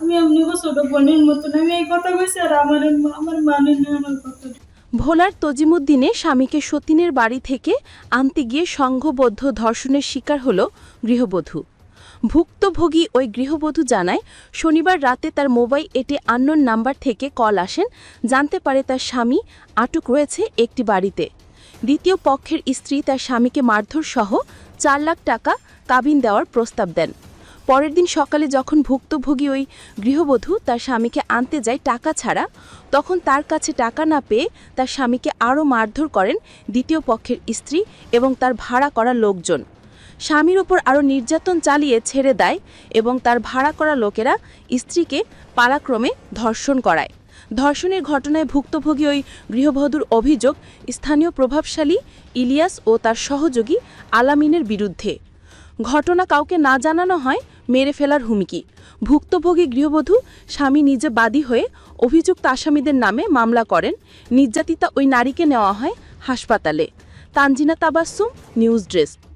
আমি ছোট বোনের মতন, আমি এই কথা কইছি আর আমার আমার মানে না আমার কথা ভোলার তজিমুদ্দিনে স্বামীকে সতীনের বাড়ি থেকে আনতে গিয়ে সংঘবদ্ধ ধর্ষণের শিকার হল গৃহবধূ। ভুক্তভোগী ওই গৃহবধূ জানায়, শনিবার রাতে তার মোবাইল এটে আন্নোন নাম্বার থেকে কল আসেন, জানতে পারে তার স্বামী আটক রয়েছে একটি বাড়িতে। দ্বিতীয় পক্ষের স্ত্রী তার স্বামীকে মারধর সহ চার লাখ টাকা কাবিন দেওয়ার প্রস্তাব দেন। পরের দিন সকালে যখন ভুক্তভোগী ওই গৃহবধূ তার স্বামীকে আনতে যায় টাকা ছাড়া, তখন তার কাছে টাকা না পেয়ে তার স্বামীকে আরও মারধর করেন দ্বিতীয় পক্ষের স্ত্রী এবং তার ভাড়া করা লোকজন। স্বামীর ওপর আরও নির্যাতন চালিয়ে ছেড়ে দেয় এবং তার ভাড়া করা লোকেরা স্ত্রীকে পালাক্রমে ধর্ষণ করায়। ধর্ষণের ঘটনায় ভুক্তভোগী ওই গৃহবধূর অভিযোগ স্থানীয় প্রভাবশালী ইলিয়াস ও তার সহযোগী আলামিনের বিরুদ্ধে। ঘটনা কাউকে না জানানো হয় মেরে ফেলার হুমকি। ভুক্তভোগী গৃহবধূ স্বামী নিজে বাদী হয়ে অভিযুক্ত আসামিদের নামে মামলা করেন। নির্যাতিতা ওই নারীকে নেওয়া হয় হাসপাতালে। Tanjina Tabassum news desk.